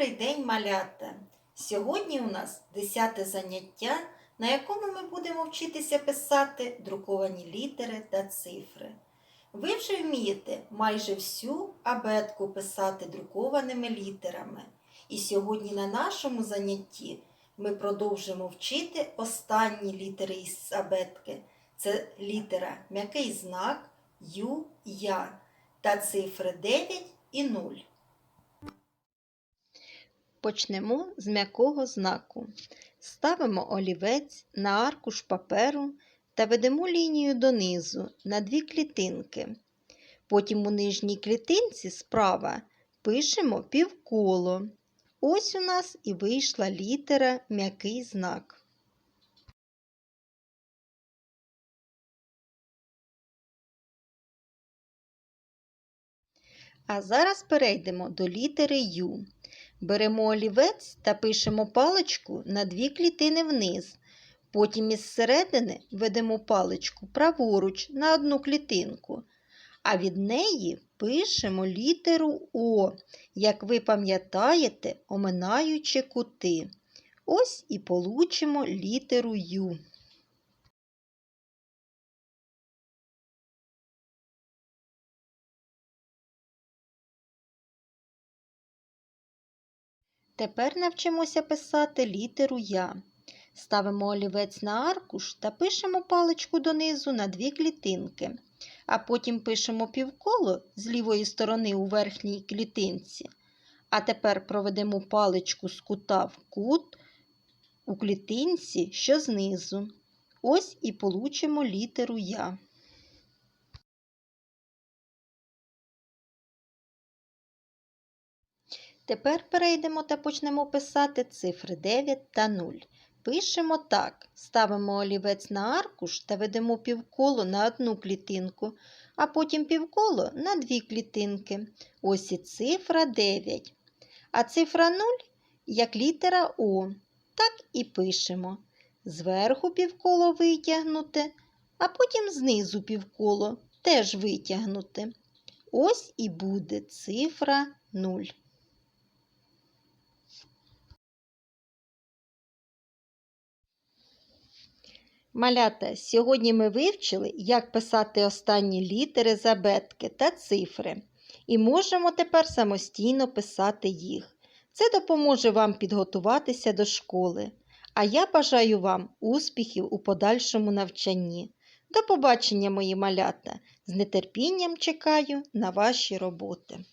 Добрий день, малята! Сьогодні у нас 10 заняття, на якому ми будемо вчитися писати друковані літери та цифри. Ви вже вмієте майже всю абетку писати друкованими літерами. І сьогодні на нашому занятті ми продовжимо вчити останні літери із абетки. Це літера м'який знак, Ю, Я та цифри 9 і 0. Почнемо з м'якого знаку. Ставимо олівець на аркуш паперу та ведемо лінію донизу на дві клітинки. Потім у нижній клітинці справа пишемо півколо. Ось у нас і вийшла літера м'який знак. А зараз перейдемо до літери Ю. Беремо олівець та пишемо паличку на дві клітини вниз. Потім із середини ведемо паличку праворуч на одну клітинку, а від неї пишемо літеру О, як ви пам'ятаєте, оминаючи кути. Ось і получимо літеру Ю. Тепер навчимося писати літеру Я. Ставимо олівець на аркуш та пишемо паличку донизу на дві клітинки, а потім пишемо півколо з лівої сторони у верхній клітинці. А тепер проведемо паличку з кута в кут у клітинці, що знизу. Ось і получимо літеру Я. Тепер перейдемо та почнемо писати цифри 9 та 0. Пишемо так: ставимо олівець на аркуш та ведемо півколо на одну клітинку, а потім півколо на дві клітинки. Ось і цифра 9. А цифра 0 як літера О. Так і пишемо. Зверху півколо витягнути, а потім знизу півколо теж витягнути. Ось і буде цифра 0. Малята, сьогодні ми вивчили, як писати останні літери з абетки та цифри, і можемо тепер самостійно писати їх. Це допоможе вам підготуватися до школи. А я бажаю вам успіхів у подальшому навчанні. До побачення, мої малята! З нетерпінням чекаю на ваші роботи.